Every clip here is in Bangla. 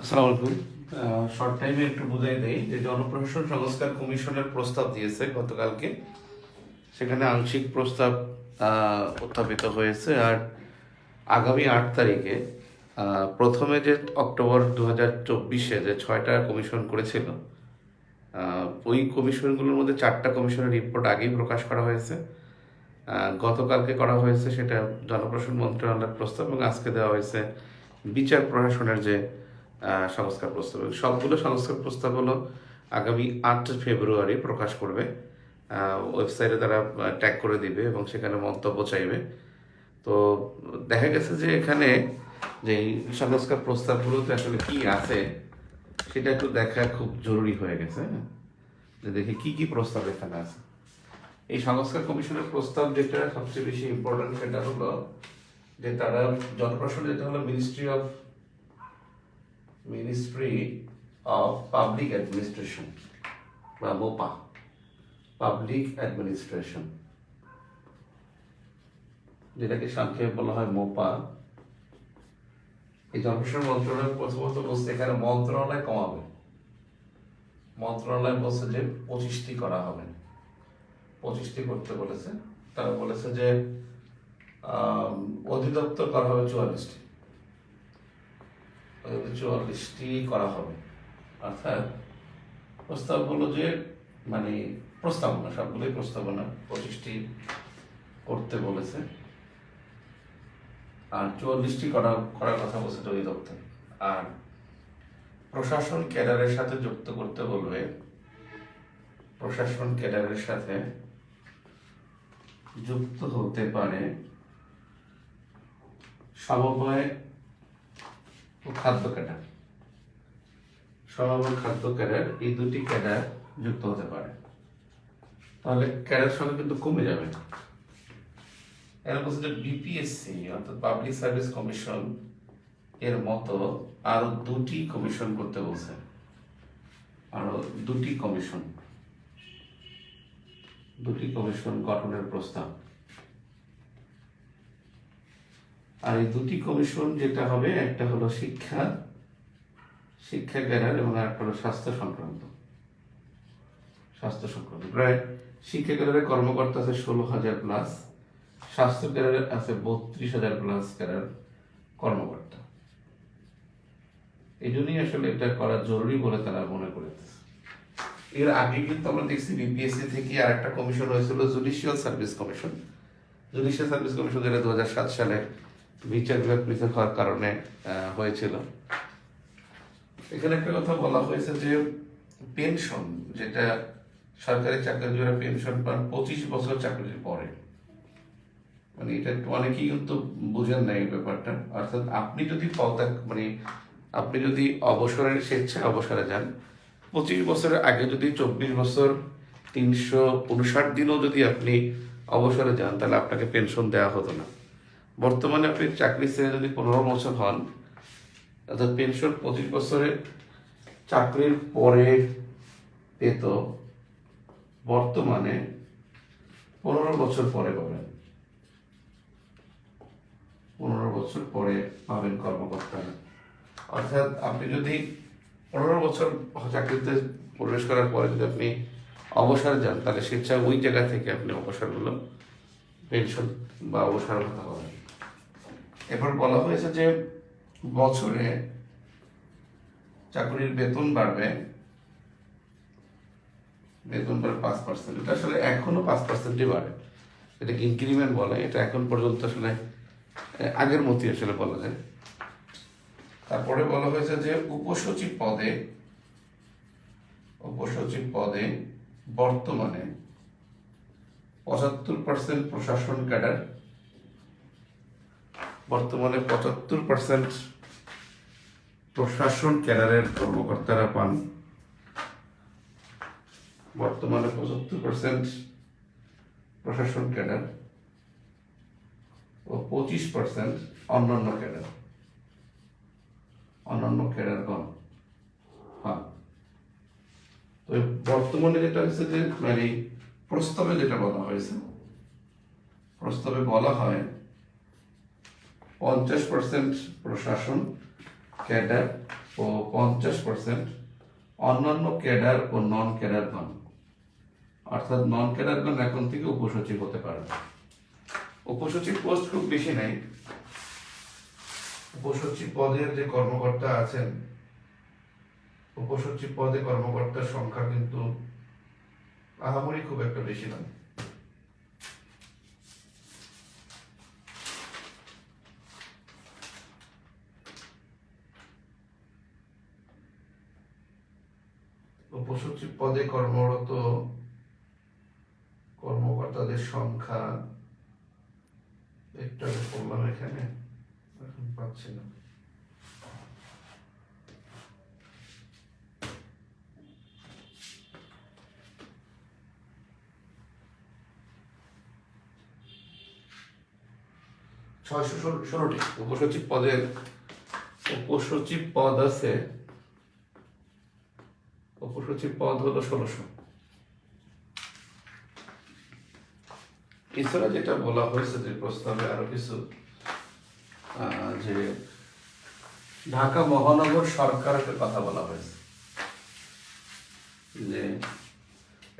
আসসালামু আলাইকুম। শর্ট টাইমে একটু বুঝাই দেই যে জনপ্রশাসন সংস্কার কমিশনের প্রস্তাব দিয়েছে গতকালকে। সেখানে আংশিক প্রস্তাব উত্থাপিত হয়েছে আর আগামী আট তারিখে প্রথমে যে অক্টোবর দু হাজার চব্বিশে যে ছয়টা কমিশন করেছিল ওই কমিশনগুলোর মধ্যে চারটা কমিশনের রিপোর্ট আগেই প্রকাশ করা হয়েছে। গতকালকে করা হয়েছে সেটা জনপ্রশাসন মন্ত্রণালয়ের প্রস্তাব এবং আজকে দেওয়া হয়েছে বিচার প্রশাসনের যে সংস্কার প্রস্তাব। সবগুলো সংস্কার প্রস্তাব হলো আগামী আট ফেব্রুয়ারি প্রকাশ করবে। ওয়েবসাইটে তারা ট্যাগ করে দিবে এবং সেখানে মন্তব্য চাইবে। তো দেখা গেছে যে এখানে যে সংস্কার প্রস্তাবগুলোতে আসলে কি আছে, সেটা একটু দেখা খুব জরুরি হয়ে গেছে হ্যাঁ? যে দেখি কি কি প্রস্তাব এখানে আছে। এই সংস্কার কমিশনের প্রস্তাব যেটা সবচেয়ে বেশি ইম্পর্টেন্ট সেটা হলো যে তারা জনপ্রশাসন যেটা হলো ministry of ministry of public administration বা মোপা পাবলিক অ্যাডমিনিস্ট্রেশন যেটাকে সংক্ষেপে বলা হয় মোপা। এই জনপ্রশাসন মন্ত্রণালয় প্রথমত বলছে এখানে মন্ত্রণালয় কমাবে। মন্ত্রণালয় বলছে যে পঁচিশটি করা হবে। পঁচিশটি করতে বলেছে। তারা বলেছে যে অধিদপ্তর করা হবে চুয়াল্লিশটি। চুয়াল্লিশটি করা হবে। অর্থাৎ প্রস্তাব হলো যে মানে প্রস্তাবনা, সবগুলোই প্রস্তাবনা পঁচিশটি করতে বলেছে। আর চুয়াল্লিশটি করা, করার কথা বলছে অধিদপ্তর। আর প্রশাসন ক্যাডারের সাথে যুক্ত করতে বলবে, প্রশাসন ক্যাডারের সাথে যুক্ত হতে পারে সমবায় খাদ্য ক্যাডার। খাদ্য ক্যাডার, এই দুটি ক্যাডার যুক্ত হতে পারে। তাহলে ক্যাডার কিন্তু কমে যাবে। এর বলছে বিপিএসসি অর্থাৎ পাবলিক সার্ভিস কমিশন এর মতো আরও দুটি কমিশন করতে বলছে। আরও দুটি কমিশন দুটি কমিশন গঠনের প্রস্তাব। আর এই দুটি কমিশন যেটা হবে, একটা হলো শিক্ষা শিক্ষা ক্যাডার এবং আরেকটা হলো স্বাস্থ্য সংক্রান্ত। স্বাস্থ্য সংক্রান্ত। প্রায় শিক্ষা ক্যাডারের কর্মকর্তা আছে ষোলো হাজার প্লাস স্বাস্থ্য ক্যাডারে আছে বত্রিশ হাজার প্লাস ক্যাডার কর্মকর্তা। এই জন্যই আসলে এটা করা জরুরি বলে তারা মনে করেছে। এর আগে কিন্তু আমরা দেখছি বিপিএসসি থেকে আর একটা কমিশন হয়েছিল judicial service commission judicial service commission যেটা দু সালে বিচার পৃথক হওয়ার কারণে হয়েছিল। এখানে একটা কথা বলা হয়েছে যে পেনশন, যেটা সরকারি চাকরিজীবীরা পেনশন পান, পঁচিশ বছর চাকরির পরে। মানে এটা অনেকেই কিন্তু বুঝেন এই ব্যাপারটা। অর্থাৎ আপনি যদি পদত্যাগ মানে আপনি যদি অবসরের স্বেচ্ছায় অবসরে যান, পঁচিশ বছরের আগে যদি চব্বিশ বছর তিনশো উনষাট দিনও যদি আপনি অবসরে যান, তাহলে আপনাকে পেনশন দেওয়া হতো না। বর্তমানে আপনি চাকরি ছেড়ে যদি পনেরো বছর হন অর্থাৎ পেনশন পঁচিশ বছরে চাকরির পরে পেত, বর্তমানে পনেরো বছর পরে পাবেন। পনেরো বছর পরে পাবেন কর্মকর্তারা অর্থাৎ আপনি যদি পনেরো বছর চাকরিতে প্রবেশ করার পরে যদি আপনি অবসর যান, তাহলে স্বেচ্ছা ওই জায়গা থেকে আপনি অবসরগুলো পেনশন বা অবসর ভাতা পাবেন। এরপর বলা হয়েছে যে বছরে চাকরির বেতন বাড়বে। বেতন বাড়বে পাঁচ পার্সেন্ট এটা আসলে এখনও পাঁচ পার্সেন্টই বাড়ে। এটাকে ইনক্রিমেন্ট বলে? এটা এখন পর্যন্ত আসলে আগের মতোই আসলে বলা যায়। তারপরে বলা হয়েছে যে উপসচিব পদে উপসচিব পদে বর্তমানে পঁচাত্তর পার্সেন্ট প্রশাসন ক্যাডার বর্তমানে পঁচাত্তর পার্সেন্ট প্রশাসন ক্যাডারের কর্মকর্তারা পান। বর্তমানে পঁচাত্তর পার্সেন্ট প্রশাসন ক্যাডার ও পঁচিশ পার্সেন্ট অন্যান্য ক্যাডার অন্যান্য ক্যাডারগণ পান। তো বর্তমানে যেটা হচ্ছে যে মানে প্রস্তাবে যেটা বলা হয়েছে, প্রস্তাবে বলা হয় পঞ্চাশ পার্সেন্ট প্রশাসন, ক্যাডার ও পঞ্চাশ পার্সেন্ট অন্যান্য ক্যাডার ও নন ক্যাডারগণ অর্থাৎ নন ক্যাডারগণ এখন থেকে উপসচিব হতে পারবে। উপসচিব পোস্ট খুব বেশি নেই। উপসচিব পদের যে কর্মকর্তা আছেন, উপসচিব পদে কর্মকর্তার সংখ্যা কিন্তু আহামরি খুব একটা বেশি নয় উপসচিব পদে কর্মরত কর্মকর্তাদের সংখ্যা একটু বললাম এখানে, এখন পাচ্ছি না। ছয়শো ষোলোটি উপসচিব পদের উপসচিব পদ আছে উপসচিব পদ হলো ষোলোশো। এছাড়া যেটা বলা হয়েছে যে প্রস্তাবে আরও কিছু যে ঢাকা মহানগর সরকারের কথা বলা হয়েছে। যে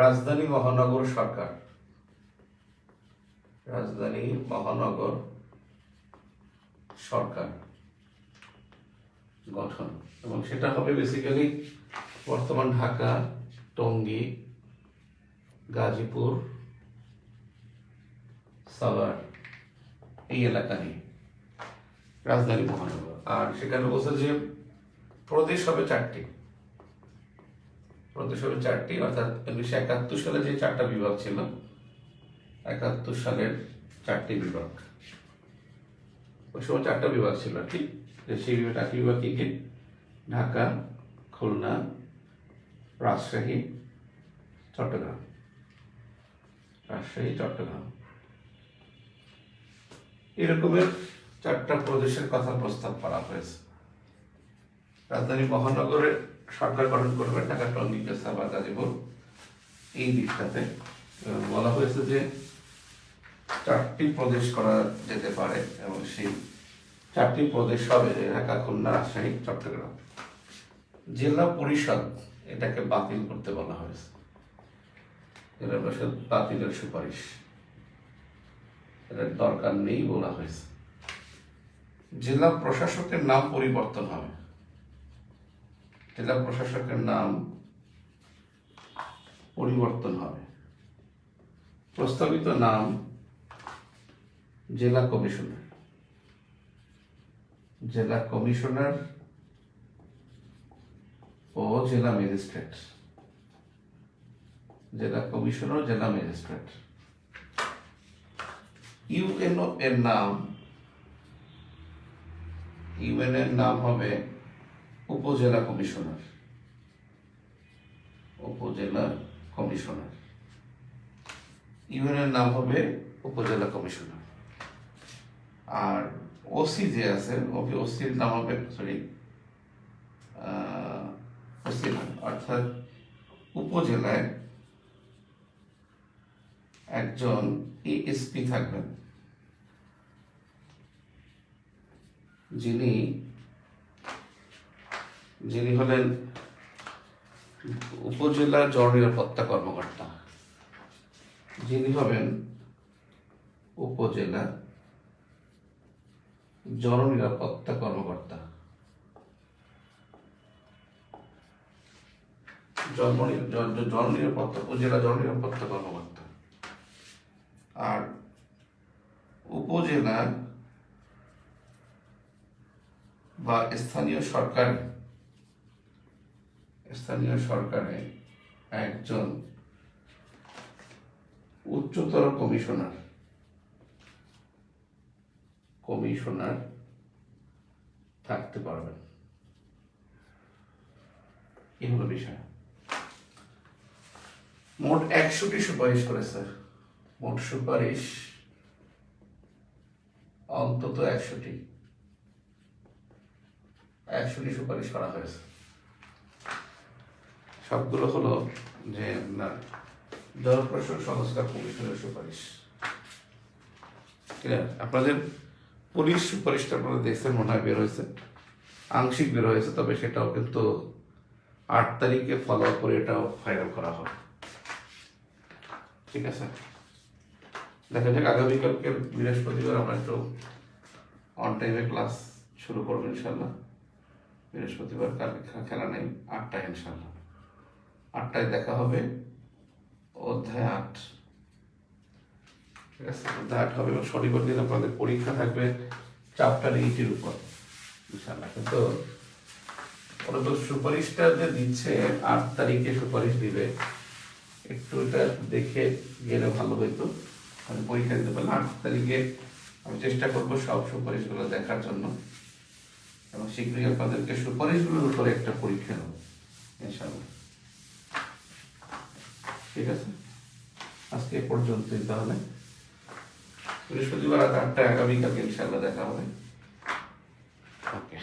রাজধানী মহানগর সরকার, রাজধানী মহানগর সরকার গঠন। এবং সেটা হবে বেসিক্যালি বর্তমান ঢাকা, টঙ্গী, গাজীপুর, সাভার, এই এলাকা নিয়ে। রাজধানী মহানগর। আর সেখানে বলছে যে প্রদেশ হবে চারটি। প্রদেশ হবে চারটি, অর্থাৎ উনিশশো একাত্তর সালে যে চারটা বিভাগ ছিল, একাত্তর সালের চারটি বিভাগ। ওই সময় চারটা বিভাগ ছিল, ঠিক? সেই বিভাগ চারটি বিভাগ কি? ঢাকা, খুলনা রাজশাহী, চট্টগ্রাম। রাজশাহী, চট্টগ্রাম। এরকমের চারটা প্রদেশের কথা প্রস্তাব করা হয়েছে। রাজধানী মহানগরে সরকার গঠন করবে ঢাকা টঙ্গী সাবা গাজীপুর। এই দিকটাতে বলা হয়েছে যে চারটি প্রদেশ করা যেতে পারে এবং সেই চারটি প্রদেশ হবে ঢাকা, খুলনা, রাজশাহী, চট্টগ্রাম। জেলা পরিষদ এটাকে বাতিল করতে বলা হয়েছে। পরিষদ বাতিলের সুপারিশ। এটার দরকার নেই বলা হয়েছে। জেলা প্রশাসকের নাম পরিবর্তন হবে। জেলা প্রশাসকের নাম পরিবর্তন হবে। প্রস্তাবিত নাম জেলা কমিশনার। জেলা কমিশনার ও জেলা ম্যাজিস্ট্রেট। জেলা কমিশনার, জেলা ম্যাজিস্ট্রেট। ইউএনও এর নাম ইউএন এর নাম হবে উপজেলা কমিশনার। উপজেলা কমিশনার। ইউএন এর নাম হবে উপজেলা কমিশনার। আর ওসি যে আছে ওকে ওসির নাম হবে সরি ওসি অর্থাৎ উপজেলায় একজন এএসপি থাকবেন। যিনি যিনি হলেন উপজেলা জননিরাপত্তা কর্মকর্তা। যিনি হবেন উপজেলা জননিরাপত্তা কর্মকর্তা। জন্ম- জন- জননিরাপত্তা, উপজেলা জননিরাপত্তা কর্মকর্তা। আর উপজেলা বা স্থানীয় সরকার, স্থানীয় সরকারে একজন উচ্চতর কমিশনার কমিশনার থাকতে পারবেন। এই হলো বিষয়। মোট একশোটি সুপারিশ করেছে মোট সুপারিশ অন্তত একশোটি। একশোটি সুপারিশ করা হয়েছে। সবগুলো হলো যে আপনার জনপ্রশাসন সংস্কার কমিশনের সুপারিশ। ক্লিয়ার? আপনাদের পুলিশ সুপারিশটা আপনারা দেখছেন মনে হয় বের হয়েছে। আংশিক বের হয়েছে তবে সেটাও কিন্তু আট তারিখে ফলো করে এটাও ফাইনাল করা হবে। ঠিক আছে। দেখা যাক আগামীকালকে বৃহস্পতিবার আমরা একটু অন টাইমে ক্লাস শুরু করব ইনশাল্লাহ বৃহস্পতিবার কালকে খেলা নেই? আটটায় ইনশাল্লাহ আটটায় দেখা হবে। অধ্যায় আট। ঠিক আছে? অধ্যায় আট হবে এবং শনিবার দিন আপনাদের পরীক্ষা থাকবে চ্যাপ্টার এইটির উপর। ইনশাল্লাহ কিন্তু ওরা তো সুপারিশটা যে দিচ্ছে, আট তারিখে সুপারিশ দিবে। একটু এটা দেখে গেলে ভালো হইতো। আমি পরীক্ষা দিতে পারলাম। আট তারিখে আমি চেষ্টা করব সব সুপারিশগুলো দেখার জন্য। এবং শীঘ্রই আপনাদেরকে সুপারিশগুলোর উপরে একটা পরীক্ষা নেব ইনশাল্লাহ ঠিক আছে? আজকে এ পর্যন্তই তাহলে। বৃহস্পতিবার রাত আটটায় আগামীকালকে ইনশাল্লাহ দেখা হবে। ওকে।